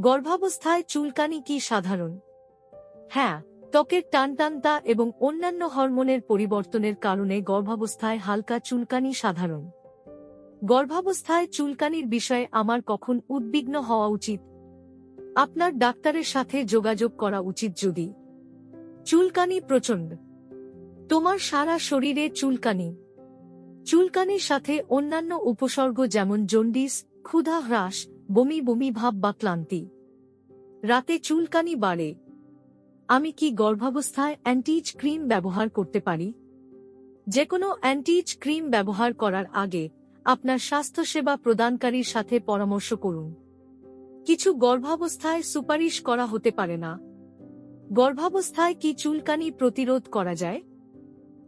গর্ভাবস্থায় চুলকানি কি সাধারণ? হ্যাঁ ত্বকের টানটানতা এবং অন্যান্য হরমোনের পরিবর্তনের কারণে গর্ভাবস্থায় হালকা চুলকানি সাধারণ। গর্ভাবস্থায় চুলকানির বিষয়ে আমার কখন উদ্বিগ্ন হওয়া উচিত? আপনার ডাক্তারের সাথে যোগাযোগ করা উচিত যদি। চুলকানি প্রচণ্ড। তোমার সারা শরীরে চুলকানি। চুলকানির সাথে অন্যান্য উপসর্গ যেমন জন্ডিস, ক্ষুধা হ্রাস বমি বমি ভাব বা ক্লান্তি। রাতে চুলকানি বাড়ে। আমি কি গর্ভাবস্থায় অ্যান্টিজ ক্রিম ব্যবহার করতে পারি? যে কোনো অ্যান্টিজ ক্রিম ব্যবহার করার আগে আপনার স্বাস্থ্যসেবা প্রদানকারীর সাথে পরামর্শ করুন। কিছু গর্ভাবস্থায় সুপারিশ করা হতে পারে না। গর্ভাবস্থায় কি চুলকানি প্রতিরোধ করা যায়?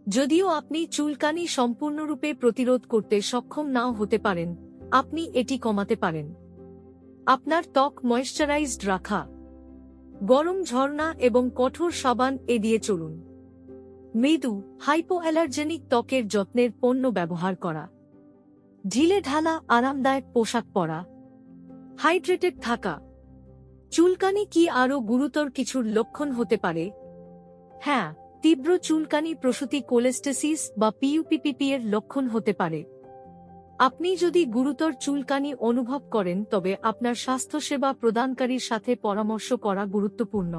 যদিও আপনি চুলকানি সম্পূর্ণরূপে প্রতিরোধ করতে সক্ষম নাও হতে পারেন, আপনি এটি কমাতে পারেন। আপনার ত্বক ময়েশ্চারাইজড রাখা। গরম ঝর্ণা এবং কঠোর সাবান এড়িয়ে চলুন। মৃদু হাইপোঅ্যালার্জেনিক ত্বকের যত্নের পণ্য ব্যবহার করা। ঢিলে ঢালা, আরামদায়ক পোশাক পরা। হাইড্রেটেড থাকা। চুলকানি কি আরও গুরুতর কিছুর লক্ষণ হতে পারে? হ্যাঁ তীব্র চুলকানি প্রসূতি কোলেস্টেসিস বা পিইউপিপিপি এর লক্ষণ হতে পারে। আপনি যদি গুরুতর চুলকানি অনুভব করেন তবে আপনার স্বাস্থ্যসেবা প্রদানকারীর সাথে পরামর্শ করা গুরুত্বপূর্ণ।